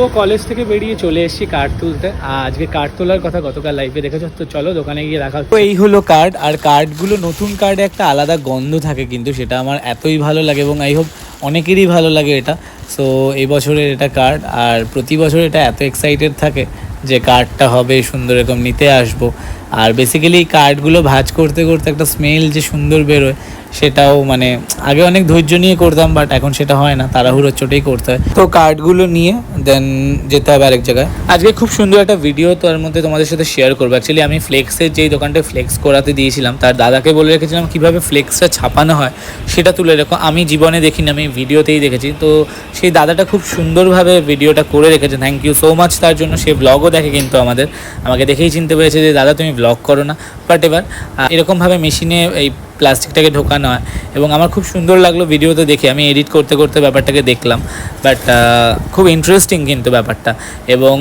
তো কলেজ থেকে বেরিয়ে চলে এসেছি কার্ড তুলতে। আজকে কার্ড তোলার কথা গতকাল লাইফে দেখেছ, তো চলো দোকানে গিয়ে রাখা তো এই হলো কার্ড আর কার্ডগুলো নতুন কার্ডে একটা আলাদা গন্ধ থাকে কিন্তু সেটা আমার এতই ভালো লাগে এবং আই হোপ অনেকেরই ভালো লাগে এটা। সো এই বছরের এটা কার্ড আর প্রতি বছর এটা এত এক্সাইটেড থাকে যে কার্ডটা হবে, সুন্দর এরকম নিতে আসব। আর বেসিক্যালি কার্ডগুলো ভাজ করতে করতে একটা স্মেল যে সুন্দর বেরোয়, সেটাও মানে আগে অনেক ধৈর্য নিয়ে করতাম বাট এখন সেটা হয় না, তাড়াহুড়োর চোটেই করতে হয়। তো কার্ডগুলো নিয়ে দেন যেতে হবে আরেক জায়গায়। আজকে খুব সুন্দর একটা ভিডিও তার মধ্যে তোমাদের সাথে শেয়ার করব। অ্যাকচুয়ালি আমি ফ্লেক্সের যেই দোকানটা ফ্লেক্স করাতে দিয়েছিলাম, তার দাদাকে বলে রেখেছিলাম কীভাবে ফ্লেক্সটা ছাপানো হয়, সেটা তুলে রেখো। আমি জীবনে দেখিনি, আমি ভিডিওতেই দেখেছি। তো সেই দাদাটা খুব সুন্দরভাবে ভিডিওটা করে রেখেছে। থ্যাংক ইউ সো মাচ তার জন্য সে ব্লগও দেখে কিন্তু আমাদের। আমাকে দেখেই চিনতে পেরেছে যে, দাদা, তুমি ব্লগ করো না। বাট এবার এরকমভাবে মেশিনে এই প্লাস্টিকটাকে ঢোকানো হয়। এবং আমার খুব সুন্দর লাগল ভিডিওতে দেখে। আমি এডিট করতে করতে ব্যাপারটাকে দেখলাম। বাট খুব ইন্টারেস্টিং কিন্তু ব্যাপারটা। এবং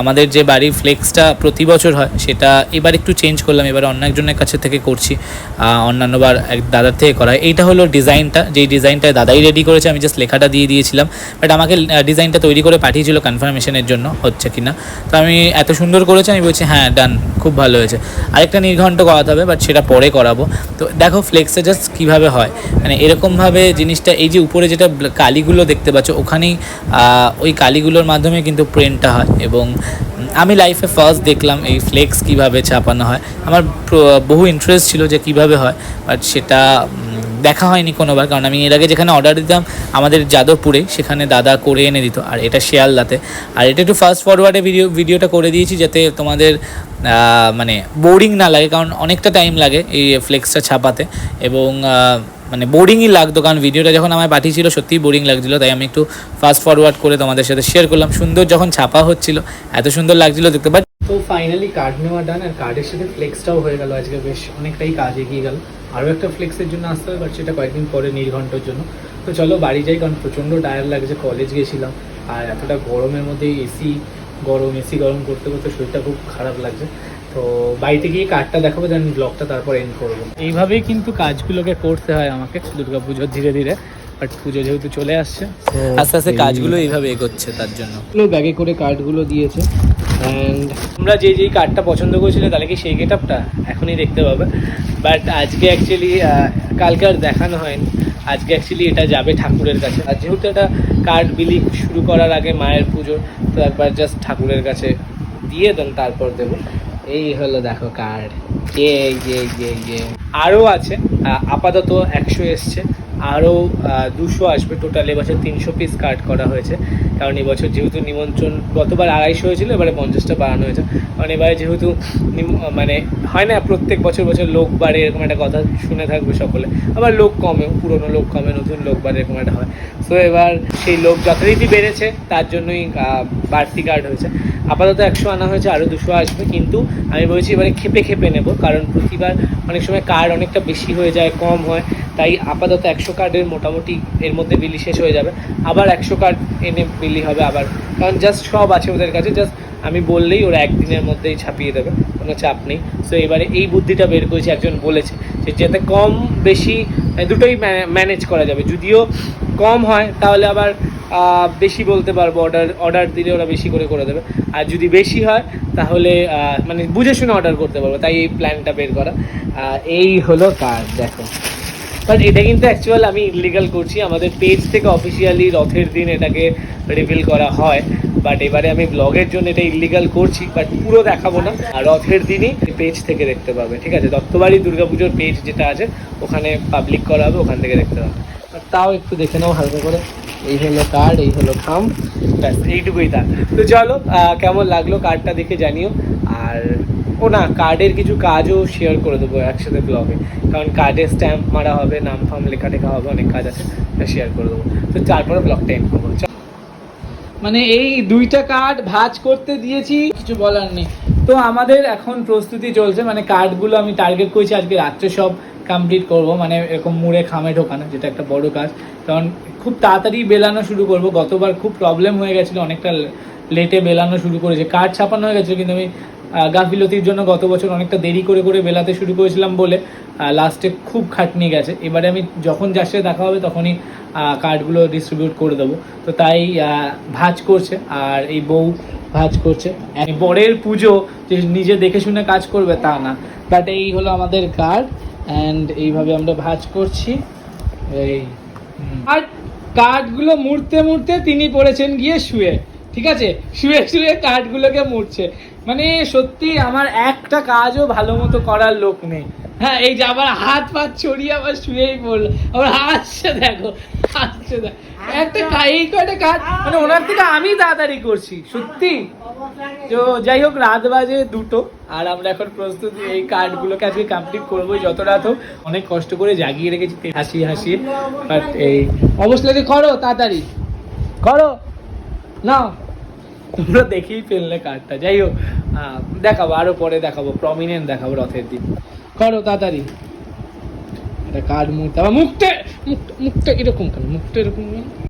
আমাদের যে বাড়ির ফ্লেক্সটা প্রতি বছর হয়, সেটা এবার একটু চেঞ্জ করলাম। এবার অন্য একজনের কাছে থেকে করছি। অন্যান্যবার এক দাদার থেকে করা এইটা হলো ডিজাইনটা। যেই ডিজাইনটা দাদাই রেডি করেছে, আমি জাস্ট লেখাটা দিয়ে দিয়েছিলাম। বাট আমাকে ডিজাইনটা তৈরি করে পাঠিয়েছিল কনফার্মেশনের জন্য, হচ্ছে কি না তো আমি এত সুন্দর করেছি, আমি বলছি হ্যাঁ ডান খুব ভালো হয়েছে। আরেকটা নির্ঘণ্ট করাতে হবে বাট সেটা পরে করাবো। তো দেখো ফ্লেক্সে জাস্ট কীভাবে হয়? মানে এরকমভাবে জিনিসটা, এই যে উপরে যেটা কালিগুলো দেখতে পাচ্ছ, ওখানেই ওই কালিগুলোর মাধ্যমে কিন্তু প্রিন্টটা হয় এবং আমি লাইফে ফার্স্ট দেখলাম এই ফ্লেক্স কীভাবে ছাপানো হয়। আমার বহু ইন্টারেস্ট ছিল যে কীভাবে হয় বাট সেটা দেখা হয়নি কোনোবার, কারণ আমি এর আগে যেখানে অর্ডার দিতাম, আমাদের যাদবপুরে, সেখানে দাদা করে এনে দিত, আর এটা শিয়ালদাতে। আর এটা একটু ফাস্ট ফরওয়ার্ডে ভিডিও ভিডিওটা করে দিয়েছি যাতে তোমাদের মানে বোরিং না লাগে, কারণ অনেকটা টাইম লাগে এই ফ্লেক্সটা ছাপাতে, এবং মানে বোরিংই লাগতো, কারণ ভিডিওটা যখন আমায় পাঠিয়েছিল, সত্যিই বোরিং লাগছিল, তাই আমি একটু ফাস্ট ফরওয়ার্ড করে তোমাদের সাথে শেয়ার করলাম। সুন্দর যখন ছাপা হচ্ছিল, এত সুন্দর লাগছিল দেখতে পাচ্ছি তো ফাইনালি কার্ড নেওয়া ডান আর কার্ডের সাথে ফ্লেক্সটাও হয়ে গেল। আজকে বেশ অনেকটাই কাজ এগিয়ে গেল। আরও একটা ফ্লেক্সের জন্য আসতে হবে বাট সেটা কয়েকদিন পরে নির্ঘণ্টার জন্য। তো চলো বাড়ি যাই, কারণ প্রচণ্ড টায়ার লাগছে কলেজ গেছিলাম। আর এতটা গরমের মধ্যে এসি গরম এসি গরম করতে করতে শরীরটা খুব খারাপ লাগছে। তো বাড়িতে গিয়ে কার্ডটা দেখাবো দেন ব্লগটা তারপর এন্ড করব। এইভাবেই কিন্তু কাজগুলোকে করতে হয় আমাকে দুর্গা পুজোর ধীরে ধীরে। বাট পুজো যেহেতু চলে আসছে আস্তে আস্তে কাজগুলো এইভাবে এগোচ্ছে তার জন্য। ব্যাগে করে কার্ডগুলো দিয়েছে। অ্যান্ড তোমরা যে যেই কার্ডটা পছন্দ করেছিলে তাহলে কি সেই গেট আপটা এখনই দেখতে পাবে। বাট আজকে অ্যাকচুয়ালি কালকে আর দেখানো হয়নি। আজকে অ্যাকচুয়ালি এটা যাবে ঠাকুরের কাছে। আর যেহেতু এটা কার্ড বিলি শুরু করার আগে মায়ের পুজো তো একবার জাস্ট ঠাকুরের কাছে দিয়ে দেন তারপর দেবো। এই হলো দেখো কার্ড এই যে যে যে আরও আছে। আপাতত একশো এসছে। আরও দুশো আসবে টোটাল এবছর তিনশো পিস কার্ড করা হয়েছে। কারণ এবছর যেহেতু নিমন্ত্রণ, গতবার আড়াইশো হয়েছিল, এবারে পঞ্চাশটা বাড়ানো হয়েছে। কারণ এবারে যেহেতু মানে হয় না, প্রত্যেক বছর বছর লোক বাড়ে, এরকম একটা কথা শুনে থাকবে সকলে। আবার লোক কমেও পুরনো লোক কমে, নতুন লোক বাড়ে, এরকম একটা হয়। সো এবার সেই লোক যথারীতি বেড়েছে, তার জন্যই বাড়তি কার্ড হয়েছে। আপাতত একশো আনা হয়েছে, আরও দুশো আসবে। কিন্তু আমি বলছি, এবারে খেপে খেপে নেব, কারণ প্রতিবার অনেক সময় কার্ড অনেকটা বেশি হয়ে যায়, কম হয়। তাই আপাতত একশো কার্ডের মোটামুটি এর মধ্যে বিলি শেষ হয়ে যাবে। আবার একশো কার্ড এনে বিলি হবে আবার। কারণ জাস্ট সব আছে ওদের কাছে জাস্ট আমি বললেই ওরা একদিনের মধ্যেই ছাপিয়ে দেবে, কোনো চাপ নেই। সো এবারে এই বুদ্ধিটা বের করেছে একজন বলেছে যে যাতে কম বেশি দুটোই ম্যানেজ করা যাবে। যদিও কম হয়, তাহলে আবার বেশি বলতে পারব অর্ডার অর্ডার দিলে ওরা বেশি করে করে দেবে। আর যদি বেশি হয়, তাহলে মানে বুঝে শুনে অর্ডার করতে পারব। তাই এই প্ল্যানটা বের করা। এই হলো কাজ দেখো। বাট এটা কিন্তু অ্যাকচুয়াল আমি ইলিগাল করছি। আমাদের পেজ থেকে অফিসিয়ালি রথের দিন এটাকে রিভিল করা হয়। বাট এবারে আমি ব্লগের জন্য এটা ইলিগাল করছি। বাট পুরো দেখাবো না। আর রথের দিনই পেজ থেকে দেখতে পাবে। ঠিক আছে? দত্তবাড়ি দুর্গাপুজোর পেজ যেটা আছে, ওখানে পাবলিক করা হবে, ওখান থেকে দেখতে পাবে। তাও একটু দেখে নাও হালকা করে। এই হলো কার্ড এই হলো খাম ব্যাস, এইটুকুই তার তো চলো কেমন লাগল কার্ডটা দেখে জানিও। আর ও না কার্ডের কিছু কাজও শেয়ার করে দেবো একসাথে ব্লগে কারণ কার্ডে স্ট্যাম্প মারা হবে, নাম ফাম লেখা টেখা হবে, অনেক কাজ আছে শেয়ার করে দেবো। তো তারপরে ব্লগটা এন্ড করব। মানে এই দুইটা কার্ড ভাঁজ করতে দিয়েছি, কিছু বলার নেই। তো আমাদের এখন প্রস্তুতি চলছে মানে কার্ডগুলো আমি টার্গেট করেছি আজকে রাত্রে সব কমপ্লিট করব মানে এরকম মুড়ে খামে ঢোকানো, যেটা একটা বড় কাজ। কারণ খুব তাড়াতাড়ি বেলানো শুরু করব, গতবার খুব প্রবলেম হয়ে গেছিল, অনেকটা লেটে বেলানো শুরু করেছে। কার্ড ছাপানো হয়ে গেছিল, কিন্তু আমি গাফিলতির জন্য গত বছর অনেকটা দেরি করে করে বেলাতে শুরু করেছিলাম বলে লাস্টে খুব খাটনি গেছে। এবারে আমি যখন যার সাথে দেখা হবে তখনই কার্ডগুলো ডিস্ট্রিবিউট করে দেবো। তো তাই ভাঁজ করছে আর এই বউ ভাঁজ করছে। বরের পুজো যে নিজে দেখে শুনে কাজ করবে তা না। বাট এই হলো আমাদের কার্ড অ্যান্ড এইভাবে আমরা ভাজ করছি। এই আর কার্ডগুলো মুড়তে মুড়তে তিনি পড়েছেন গিয়ে শুয়ে। ঠিক আছে? শুয়ে শুয়ে কার্ডগুলোকে মুড়ছে। মানে সত্যি আমার একটা কাজও ভালো মতো করার লোক নেই। হ্যাঁ এই যে আবার হাত পা ছড়িয়ে আবার শুয়েই পড়ল। আবার হাসছে দেখো হাসছে দেখো। একটা এই কয়টা কাজ? মানে ওনার থেকে আমি তাড়াতাড়ি করছি সত্যি। তো যাই হোক রাত বাজে দুটো আর আমরা এখন প্রস্তুত এই কার্ডগুলোকে আজকে কমপ্লিট করব যত রাত হোক। অনেক কষ্ট করে জাগিয়ে রেখেছি হাসি হাসি। বাট এই অবশ্যই করো তাড়াতাড়ি। করো। না তোমরা দেখেই ফেললে কার্ডটা যাই হোক দেখাবো, আরও পরে দেখাবো প্রমিনেন্ট দেখাবো রথের দিন করো তাড়াতাড়ি। একটা কার্ড মুখটা আবার মুখটা মুখটা মুখটা এরকম কেন? মুখটা এরকম?